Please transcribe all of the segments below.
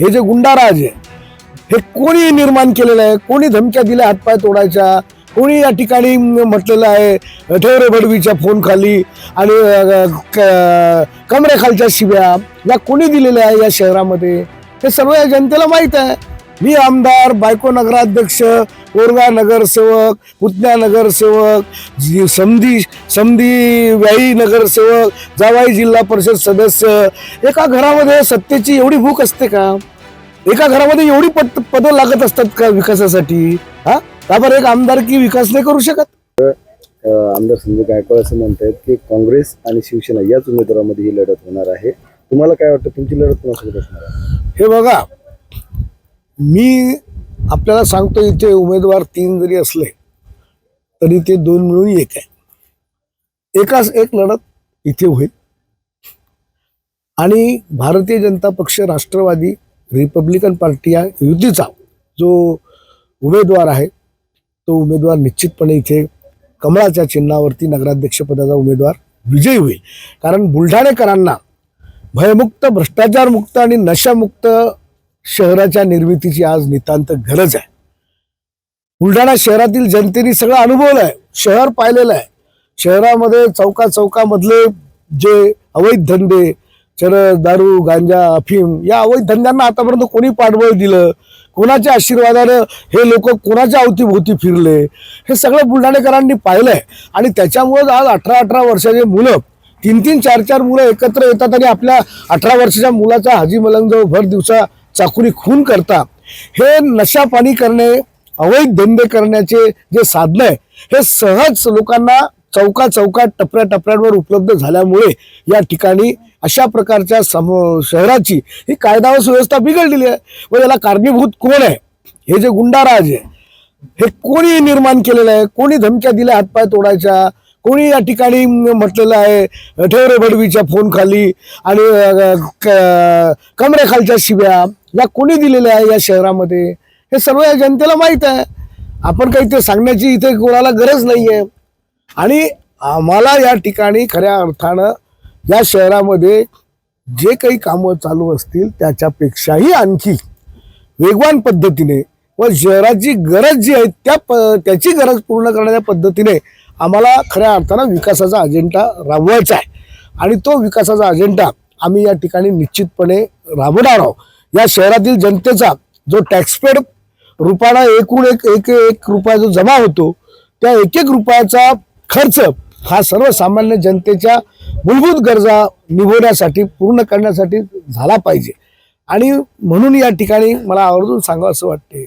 हे जे गुंडाराज आहे हे कोणी निर्माण केलेलं आहे? कोणी धमक्या दिल्या हातपाय तोडायच्या? कोणी या ठिकाणी म्हटलेलं आहे ठेवरे बडवीच्या फोन खाली आणि क- कमरेखालच्या शिव्या या कोणी दिलेल्या आहे या शहरामध्ये? हे सर्व या जनतेला माहीत आहे. मी आमदार बायको नगराध्यक्ष कोरगा नगरसेवक पुतण्या नगरसेवक समधी समधी व्याई नगरसेवक जावाई जिल्हा परिषद सदस्य एका घरामध्ये सत्तेची एवढी भूक असते का? एका घरामध्ये एवढी पद पदं लागत असतात का विकासासाठी? हा? का बरं एक आमदारकी विकास नाही करू शकत? आमदार संजय गायकवाड असं म्हणतायत की काँग्रेस आणि शिवसेना याच उमेदवारामध्ये ही लढत होणार आहे. तुम्हाला काय वाटतं तुमची लढत कोणासोबत असणार आहे? हे बघा मी आपल्याला सांगतो इथे उमेदवार तीन जरी असले तरी ते दोन मिळून एक आहे. एकाच एक लढत इथे होईल. आणि भारतीय जनता पक्ष राष्ट्रवादी रिपब्लिकन पार्टी या युतीचा जो उमेदवार आहे तो उमेदवार निश्चितपणे इथे कमळाच्या चिन्हावरती नगराध्यक्षपदाचा उमेदवार विजयी होईल. कारण बुलढाणेकरांना भयमुक्त भ्रष्टाचारमुक्त आणि नशामुक्त शहराच्या निर्मितीची आज नितांत गरज आहे. बुलढाणा शहरातील जनतेने सगळं अनुभवलं आहे शहर पाहिलेलं आहे. शहरामध्ये चौका चौकामधले जे अवैध धंदे चरस दारू गांजा अफीम या अवैध धंद्यांना आतापर्यंत कोणी पाठबळ दिलं? कोणाच्या आशीर्वादानं हे लोक कोणाच्या अवतीभोवती फिरले? हे सगळं बुलढाणेकरांनी पाहिलं आहे आणि त्याच्यामुळेच आज अठरा अठरा वर्षाचे मुलं तीन तीन चार चार मुलं एकत्र येतात आणि आपल्या अठरा वर्षाच्या मुलाचा हाजी मलंगजवळ भर दिवसा चाकुरी खून करता हे नशापाणी करणे अवैध धंदे करण्याचे जे साधनं आहे हे सहज लोकांना चौका चौकात टपऱ्या टपऱ्यांवर उपलब्ध झाल्यामुळे या ठिकाणी अशा प्रकारच्या सम शहराची ही कायदा व सुव्यवस्था बिघडलेली आहे. व याला कारणीभूत कोण आहे? हे जे गुंडाराज आहे हे कोणी निर्माण केलेलं आहे? कोणी धमक्या दिल्या हातपाय तोडायच्या? कोणी या ठिकाणी म्हटलेलं आहे ठेवरे बडवीच्या फोन खाली आणि क- कमरेखालच्या शिव्या? या कोणी दिलेल्या आहे या शहरामध्ये? हे सर्व या जनतेला माहीत आहे. आपण काही ते सांगण्याची इथे कोणाला गरज नाही आहे आणि आम्हाला या ठिकाणी खऱ्या अर्थानं या शहरामध्ये जे काही कामं चालू असतील त्याच्यापेक्षाही आणखी वेगवान पद्धतीने व शहराची गरज जी आहे त्या प त्याची गरज पूर्ण करण्याच्या पद्धतीने आम्हाला खऱ्या अर्थानं विकासाचा अजेंडा राबवायचा आहे. आणि तो विकासाचा अजेंडा आम्ही या ठिकाणी निश्चितपणे राबवणार आहोत. या शहरातील जनतेचा जो टॅक्सपेड रुपयाला एकूण एक एक एक रुपया जो जमा होतो त्या एक एक रुपयाचा खर्च हा सर्वसामान्य जनतेच्या मूलभूत गरजा निभवण्यासाठी पूर्ण करण्यासाठी झाला पाहिजे. आणि म्हणून या ठिकाणी मला आवर्जून सांगावं असं वाटते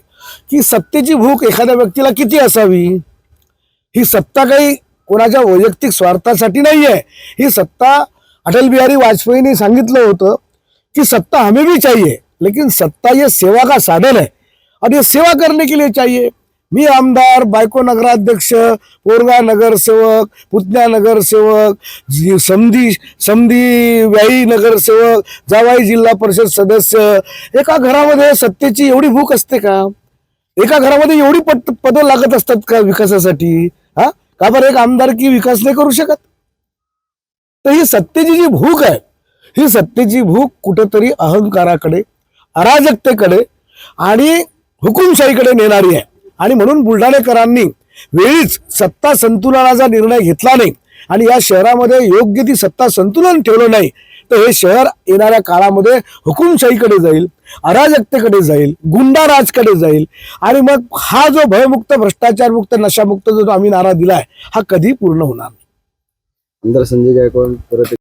की सत्तेची भूक एखाद्या व्यक्तीला किती असावी? ही सत्ता काही कोणाच्या वैयक्तिक स्वार्थासाठी नाही आहे ही सत्ता अटल बिहारी वाजपेयींनी सांगितलं होतं की सत्ता हमें भी चाहिए. लेकिन सत्ता ये सेवा का साधन है। और ये सेवा करने के लिए चाहिए। मी आमदार बायको नगराध्यक्ष पोरगा नगरसेवक पुतण्या नगरसेवक समधी समधी व्याई नगरसेवक जावाई जिल्हा परिषद सदस्य एका घरामध्ये सत्तेची एवढी भूक असते का? एका घरामध्ये एवढी पद पदं लागत असतात का विकासासाठी? हा? का बरं एक आमदारकी विकास नाही करू शकत? तर ही सत्तेची जी भूक आहे ही सत्तेची भूक कुठेतरी अहंकाराकडे अराजकतेकडे आणि हुकुमशाहीकडे नेणारी आहे. आणि म्हणून बुलढाणेकरांनी वेळीच सत्ता संतुलनाचा निर्णय घेतला नाही. आणि या शहरामध्ये योग्य ती सत्ता संतुलन ठेवलं नाही. तर हे शहर येणाऱ्या काळामध्ये हुकुमशाहीकडे जाईल अराजकतेकडे जाईल गुंडाराजकडे जाईल. आणि मग हा जो भयमुक्त भ्रष्टाचारमुक्त नशामुक्त जो आम्ही नारा दिला आहे हा कधी पूर्ण होणार नाही. आमदार संजय गायकवाड परत